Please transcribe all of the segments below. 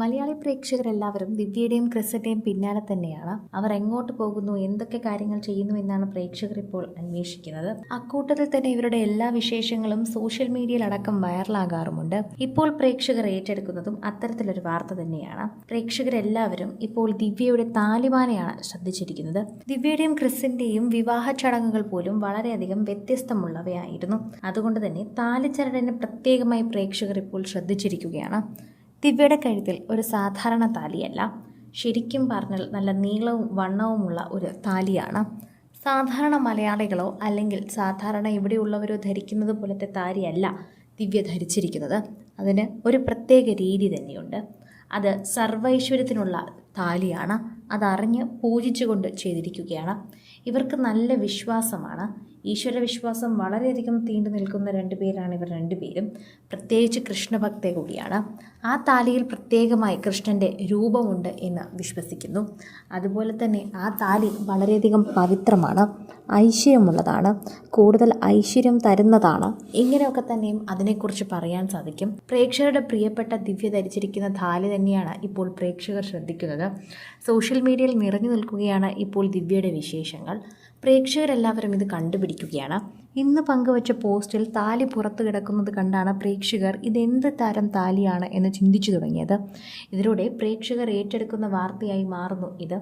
മലയാളി പ്രേക്ഷകരെല്ലാവരും ദിവ്യയുടെയും ക്രിസന്റെയും പിന്നാലെ തന്നെയാണ്. അവർ എങ്ങോട്ട് പോകുന്നു എന്തൊക്കെ കാര്യങ്ങൾ ചെയ്യുന്നു എന്നാണ് പ്രേക്ഷകർ ഇപ്പോൾ അന്വേഷിക്കുന്നത്. അക്കൂട്ടത്തിൽ തന്നെ ഇവരുടെ എല്ലാ വിശേഷങ്ങളും സോഷ്യൽ മീഡിയയിൽ അടക്കം വൈറലാകാറുമുണ്ട്. ഇപ്പോൾ പ്രേക്ഷകർ ഏറ്റെടുക്കുന്നതും അത്തരത്തിലൊരു വാർത്ത തന്നെയാണ്. പ്രേക്ഷകരെല്ലാവരും ഇപ്പോൾ ദിവ്യയുടെ താലിബാനെയാണ് ശ്രദ്ധിച്ചിരിക്കുന്നത്. ദിവ്യയുടെയും ക്രിസിന്റെയും വിവാഹ ചടങ്ങുകൾ പോലും വളരെയധികം വ്യത്യസ്തമുള്ളവയായിരുന്നു. അതുകൊണ്ട് തന്നെ താലിച്ചരടിനെ പ്രത്യേകമായി പ്രേക്ഷകർ ഇപ്പോൾ ശ്രദ്ധിച്ചിരിക്കുകയാണ്. ദിവ്യയുടെ കഴുത്തിൽ ഒരു സാധാരണ താലിയല്ല. ശരിക്കും പറഞ്ഞാൽ നല്ല നീളവും വണ്ണവുമുള്ള ഒരു താലിയാണ്. സാധാരണ മലയാളികളോ അല്ലെങ്കിൽ സാധാരണ ഇവിടെയുള്ളവരോ ധരിക്കുന്നത് പോലത്തെ താലിയല്ല ദിവ്യ ധരിച്ചിരിക്കുന്നത്. അതിന് ഒരു പ്രത്യേക രീതി തന്നെയുണ്ട്. അത് സർവൈശ്വര്യത്തിനുള്ള താലിയാണ്. അതറിഞ്ഞ് പൂജിച്ചുകൊണ്ട് ചെയ്തിരിക്കുകയാണ്. ഇവർക്ക് നല്ല വിശ്വാസമാണ്. ഈശ്വര വിശ്വാസം വളരെയധികം തീണ്ടു നിൽക്കുന്ന രണ്ടുപേരാണ് ഇവർ രണ്ടുപേരും പ്രത്യേകിച്ച് കൃഷ്ണഭക്തെ കൂടിയാണ്. ആ താലിയിൽ പ്രത്യേകമായി കൃഷ്ണന്റെ രൂപമുണ്ട് എന്ന് വിശ്വസിക്കുന്നു. അതുപോലെ തന്നെ ആ താലി വളരെയധികം പവിത്രമാണ് ഐശ്വര്യമുള്ളതാണ് കൂടുതൽ ഐശ്വര്യം തരുന്നതാണ്. ഇങ്ങനെയൊക്കെ തന്നെയും അതിനെക്കുറിച്ച് പറയാൻ സാധിക്കും. പ്രേക്ഷകരുടെ പ്രിയപ്പെട്ട ദിവ്യ ധരിച്ചിരിക്കുന്ന താലി തന്നെയാണ് ഇപ്പോൾ പ്രേക്ഷകർ ശ്രദ്ധിക്കുന്നത്. സോഷ്യൽ മീഡിയയിൽ നിറഞ്ഞു നിൽക്കുകയാണ് ഇപ്പോൾ ദിവ്യയുടെ വിശേഷങ്ങൾ. പ്രേക്ഷകരെല്ലാവരും ഇത് കണ്ടുപിടിക്കുകയാണ്. ഇന്ന് പങ്കുവച്ച പോസ്റ്റിൽ താലി പുറത്തു കിടക്കുന്നത് കണ്ടാണ് പ്രേക്ഷകർ ഇതെന്ത് തരം താലിയാണ് എന്ന് ചിന്തിച്ചു തുടങ്ങിയത്. ഇതിലൂടെ പ്രേക്ഷകർ ഏറ്റെടുക്കുന്ന വാർത്തയായി മാറുന്നു ഇത്.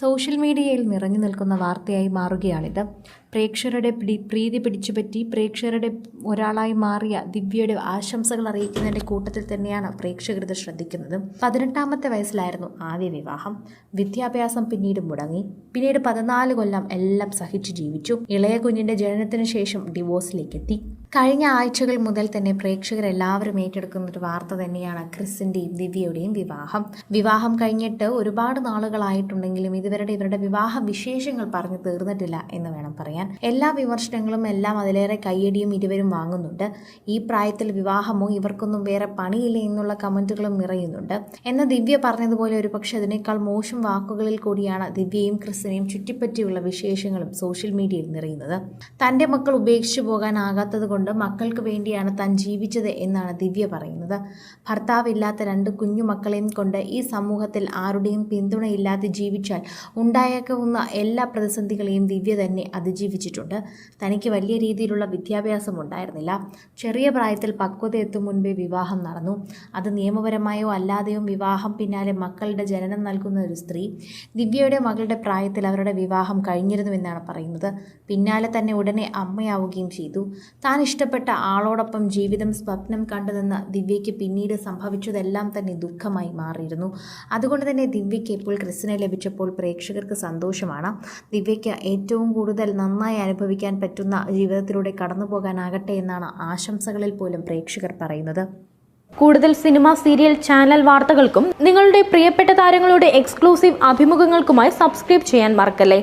സോഷ്യൽ മീഡിയയിൽ നിറഞ്ഞു നിൽക്കുന്ന വാർത്തയായി മാറുകയാണിത്. പ്രേക്ഷകരുടെ പിടി പ്രീതി പിടിച്ചുപറ്റി പ്രേക്ഷകരുടെ ഒരാളായി മാറിയ ദിവ്യയുടെ ആശംസകൾ അറിയിക്കുന്നതിന്റെ കൂട്ടത്തിൽ തന്നെയാണ് പ്രേക്ഷകർ ഇത് ശ്രദ്ധിക്കുന്നത്. പതിനെട്ടാമത്തെ വയസ്സിലായിരുന്നു ആദ്യ വിവാഹം. വിദ്യാഭ്യാസം പിന്നീട് മുടങ്ങി. പിന്നീട് പതിനാല് കൊല്ലം എല്ലാം സഹിച്ചു ജീവിച്ചു. ഇളയ കുഞ്ഞിന്റെ ജനനത്തിന് ശേഷം ഡിവോഴ്സിലേക്ക് എത്തി കഴിഞ്ഞ ആഴ്ചകൾ മുതൽ തന്നെ പ്രേക്ഷകരെല്ലാവരും ഏറ്റെടുക്കുന്ന ഒരു വാർത്ത തന്നെയാണ് ക്രിസിന്റെയും ദിവ്യയുടെയും വിവാഹം. വിവാഹം കഴിഞ്ഞിട്ട് ഒരുപാട് നാളുകളായിട്ടുണ്ടെങ്കിലും ഇതുവരെ ഇവരുടെ വിവാഹ വിശേഷങ്ങൾ പറഞ്ഞു തീർന്നിട്ടില്ല എന്ന് വേണം പറയാൻ. എല്ലാ വിമർശനങ്ങളും എല്ലാം അതിലേറെ കയ്യടിയും ഇരുവരും വാങ്ങുന്നുണ്ട്. ഈ പ്രായത്തിൽ വിവാഹമോ ഇവർക്കൊന്നും വേറെ പണിയില്ല എന്നുള്ള കമന്റുകളും നിറയുന്നുണ്ട്. എന്ന ദിവ്യ പറഞ്ഞതുപോലെ ഒരു പക്ഷെ അതിനേക്കാൾ മോശം വാക്കുകളിൽ കൂടിയാണ് ദിവ്യയും ക്രിസ്റ്റിനെയും ചുറ്റിപ്പറ്റിയുള്ള വിശേഷങ്ങളും സോഷ്യൽ മീഡിയയിൽ നിറയുന്നത്. തന്റെ മക്കൾ ഉപേക്ഷിച്ചു പോകാനാകാത്തത് കൊണ്ട് മക്കൾക്ക് വേണ്ടിയാണ് താൻ ജീവിച്ചത് എന്നാണ് ദിവ്യ പറയുന്നത്. ഭർത്താവില്ലാത്ത രണ്ട് കുഞ്ഞുമക്കളെയും കൊണ്ട് ഈ സമൂഹത്തിൽ ആരുടെയും പിന്തുണയില്ലാതെ ജീവിച്ചാൽ ഉണ്ടായേക്കാവുന്ന എല്ലാ പ്രതിസന്ധികളെയും ദിവ്യ തന്നെ അതിജീവിച്ചിട്ടുണ്ട്. തനിക്ക് വലിയ രീതിയിലുള്ള വിദ്യാഭ്യാസം ഉണ്ടായിരുന്നില്ല. ചെറിയ പ്രായത്തിൽ പക്വത എത്തും മുൻപേ വിവാഹം നടന്നു. അത് നിയമപരമായോ അല്ലാതെയോ വിവാഹം പിന്നാലെ മക്കളുടെ ജനനം നൽകുന്ന ഒരു സ്ത്രീ. ദിവ്യയുടെ മകളുടെ പ്രായത്തിൽ അവരുടെ വിവാഹം കഴിഞ്ഞിരുന്നുവെന്നാണ് പറയുന്നത്. പിന്നാലെ തന്നെ ഉടനെ അമ്മയാവുകയും ചെയ്തു. താൻ ഇഷ്ടപ്പെട്ട ആളോടൊപ്പം ജീവിതം സ്വപ്നം കണ്ടുനിന്ന ദിവ്യയ്ക്ക് പിന്നീട് സംഭവിച്ചതെല്ലാം തന്നെ ദുഃഖമായി മാറിയിരുന്നു. അതുകൊണ്ട് തന്നെ ദിവ്യയ്ക്ക് ഇപ്പോൾ ക്രിസ്റ്റിനെ ലഭിച്ചപ്പോൾ പ്രേക്ഷകർക്ക് സന്തോഷമാണ്. ദിവ്യയ്ക്ക് ഏറ്റവും കൂടുതൽ നന്നായി അനുഭവിക്കാൻ പറ്റുന്ന ജീവിതത്തിലൂടെ കടന്നു പോകാനാകട്ടെ എന്നാണ് ആശംസകളിൽ പോലും പ്രേക്ഷകർ പറയുന്നത്. കൂടുതൽ സിനിമ സീരിയൽ ചാനൽ വാർത്തകൾക്കും നിങ്ങളുടെ പ്രിയപ്പെട്ട താരങ്ങളുടെ എക്സ്ക്ലൂസീവ് അഭിമുഖങ്ങൾക്കുമായി സബ്സ്ക്രൈബ് ചെയ്യാൻ മറക്കല്ലേ?